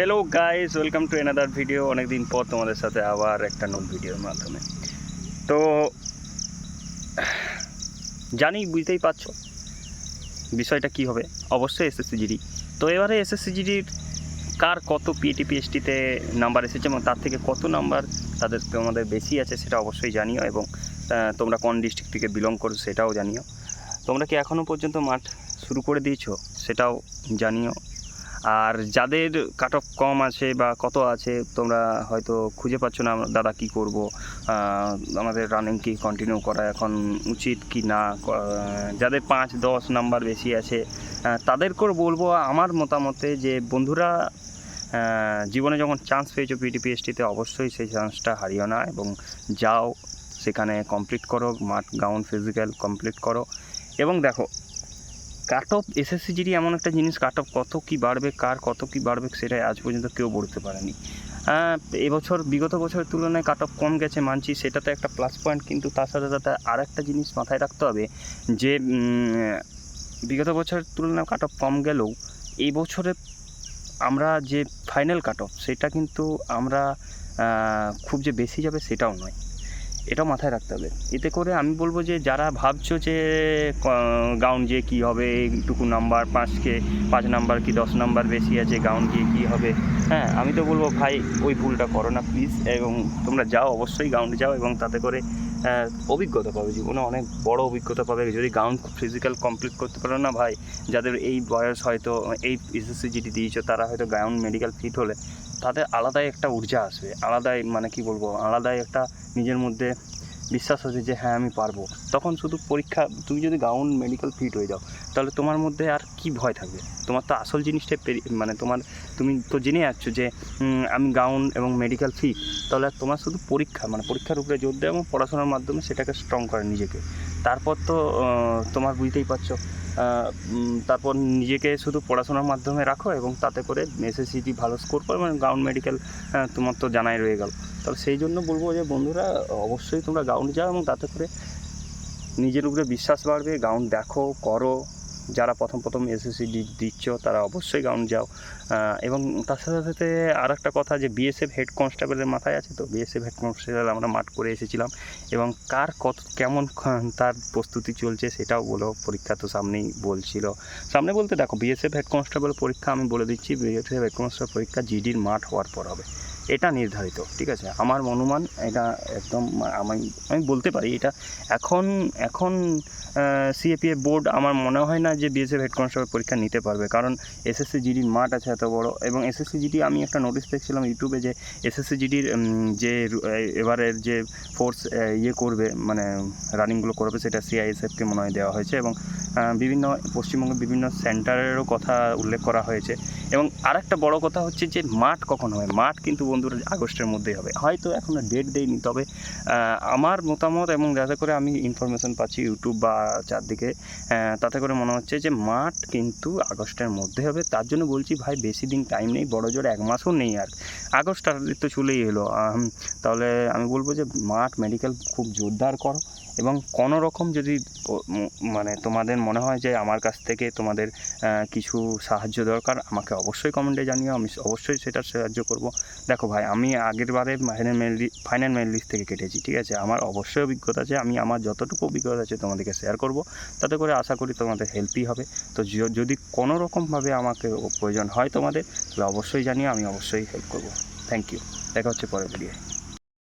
Hello guys welcome to another video অনেকদিন পর তোমাদের সাথে আবার একটা নতুন ভিডিওর মাধ্যমে। তো, জানি, বুঝতেই পারছ বিষয়টা কি হবে। অবশ্যই এসএসসি জিডি তো এবারে এসএসসি জিডির কার কত পিএটি পিএইচটিতে নাম্বার এসেছে এবং তার থেকে কত নাম্বার তাদের, তোমাদের বেশি আছে সেটা অবশ্যই জানিও এবং তোমরা কোন ডিস্ট্রিক্ট থেকে বিলং করছ সেটাও জানিও। তোমরা কি এখনও পর্যন্ত মাঠ শুরু করে দিয়েছ সেটাও জানিও। আর যাদের কাট অফ কম আছে বা কত আছে, তোমরা হয়তো খুঁজে পাচ্ছ না দাদা কি করব? আমাদের রানিং কি কন্টিনিউ করা এখন উচিত কি না? যাদের পাঁচ, দশ নাম্বার বেশি আছে তাদেরকেও বলব আমার মতামতে যে বন্ধুরা জীবনে যখন চান্স পেয়েছ পিটিপিএসটিতে অবশ্যই সেই চান্সটা হারিও না এবং যাও, সেখানে কমপ্লিট করো, মাঠ গাউন ফিজিক্যাল কমপ্লিট করো। এবং দেখো কাট অফ এসএসসি জিডি এমন একটা জিনিস কাট অফ কত কি বাড়বে, কার কত কি বাড়বে সেটা আজ পর্যন্ত কেউ বলতে পারেনি। এবছর, বিগত বছরের তুলনায় কাট অফ কম গেছে মানছি সেটাতে একটা প্লাস পয়েন্ট কিন্তু তার সাথে সাথে আর একটা জিনিস মাথায় রাখতে হবে যে বিগত বছরের তুলনায় কাট অফ কম গেলেও এই বছরে আমরা যে ফাইনাল কাট অফ সেটা কিন্তু আমরা খুব যে বেশি যাবে সেটাও নয়। এটাও মাথায় রাখতে হবে। এতে করে আমি বলব যে, যারা ভাবছ যে গাউন যে কী হবে, এইটুকু নাম্বার পাঁচকে পাঁচ নাম্বার কি, দশ নাম্বার বেশি আছে, গাউন গিয়ে কী হবে? হ্যাঁ আমি তো বলব, ভাই, ওই ভুলটা করো না প্লিজ এবং তোমরা যাও, অবশ্যই গাউন্ডে যাও, এবং তাতে করে অভিজ্ঞতা পাবে। জীবনে অনেক বড় অভিজ্ঞতা পাবে। যদি গাউন ফিজিক্যাল কমপ্লিট করতে পারো না, ভাই, যাদের এই বয়স হয়তো, এই এসএসসি জিটি দিয়েছ, তারা হয়তো গাউন মেডিকেল ফিট হলে তাদের আলাদাই একটা ঊর্জা আসবে, আলাদাই মানে কি বলব, আলাদাই একটা নিজের মধ্যে বিশ্বাস আছে যে হ্যাঁ আমি পারব। তখন শুধু পরীক্ষা, তুমি যদি গাউন মেডিকেল ফিট হয়ে যাও, তাহলে তোমার মধ্যে আর কি ভয় থাকবে? তোমার তো আসল জিনিসটাই মানে তোমার, তুমি তো জেনে যাচ্ছ যে আমি গাউন এবং মেডিকেল ফিট তাহলে তোমার শুধু পরীক্ষা মানে পরীক্ষার উপরে জোর দেওয়া এবং পড়াশোনার মাধ্যমে সেটাকে স্ট্রং করে নিজেকে। তারপর তো তোমার বুঝতেই পারছ। তারপর নিজেকে শুধু পড়াশোনার মাধ্যমে রাখো এবং তাতে করে এসএসসিটি ভালো স্কোর করো মানে গাউন মেডিকেল তোমার তো জানাই রয়ে গেল। তাহলে সেই জন্য বলব যে, বন্ধুরা, অবশ্যই তোমরা গাউন যাও এবং তাতে করে নিজের উপরে বিশ্বাস বাড়বে। গাউন দেখো, করো। যারা প্রথম প্রথম এসএসসি দিচ্ছ, তারা অবশ্যই গাউন্ড যাও। এবং তার সাথে সাথে আর একটা কথা যে বিএসএফ হেড কনস্টেবলের মাথায় আছে তো বিএসএফ হেড কনস্টেবল আমরা মাঠ করে এসেছিলাম। এবং কার কত, কেমন তার প্রস্তুতি চলছে সেটাও বলো, পরীক্ষা তো সামনেই বলছিল। সামনে বলতে দেখো বিএসএফ হেড কনস্টেবল পরীক্ষা আমি বলে দিচ্ছি বিএসএফ হেড কনস্টেবল পরীক্ষা জিডির মাঠ হওয়ার পর হবে। এটা নির্ধারিত, ঠিক আছে? আমার অনুমান এটা একদম আমি আমি বলতে পারি, এটা এখন এখন সিএপিএ বোর্ড আমার মনে হয় না যে বিএসএফ হেড কনস্টেবল পরীক্ষা নিতে পারবে, কারণ এসএসসি জিডির মাঠ আছে এত বড়, এবং এসএসসি জিডি আমি একটা নোটিশ দেখছিলাম ইউটিউবে যে এসএসসি জিডির যে এবারের যে ফোর্স ইয়ে করবে মানে রানিংগুলো করবে, সেটা সিআইএসএফকে মনে হয় দেওয়া হয়েছে, এবং বিভিন্ন পশ্চিমবঙ্গের বিভিন্ন সেন্টারেরও কথা উল্লেখ করা হয়েছে। এবং আরেকটা বড় কথা হচ্ছে যে, মাঠ কখন হবে মাঠ কিন্তু বন্ধুরা আগস্টের মধ্যেই হবে। হয়তো এখনও ডেট দেয়নি তবে আমার মতামত এবং যাতে করে আমি ইনফরমেশন পাচ্ছি ইউটিউব বা চারদিকে তাতে করে মনে হচ্ছে যে, মাঠ কিন্তু আগস্টের মধ্যে হবে। তার জন্য বলছি ভাই, বেশি দিন টাইম নেই, বড় জোর এক মাসও নেই আর। আগস্ট তো চলেই এলো। তাহলে আমি বলব যে, মাঠ মেডিকেল খুব জোরদার করো। এবং কোনো রকম যদি মানে তোমাদের মনে হয় যে আমার কাছ থেকে তোমাদের কিছু সাহায্য দরকার, আমাকে অবশ্যই কমেন্টে জানিও। আমি অবশ্যই সেটার সাহায্য করব। দেখো ভাই, আমি আগের বারে ফাইনাল মেল লিস্ট থেকে কেটেছি, ঠিক আছে? আমার অবশ্যই অভিজ্ঞতা আছে। আমি আমার যতটুকু অভিজ্ঞতা আছে তোমাদেরকে শেয়ার করব। তাতে করে আশা করি তোমাদের হেল্পই হবে। তো যদি কোনো রকমভাবে আমাকে প্রয়োজন হয় তোমাদের, তাহলে অবশ্যই জানিও। আমি অবশ্যই হেল্প করব। থ্যাংক ইউ দেখা হচ্ছে পরের ভিডিও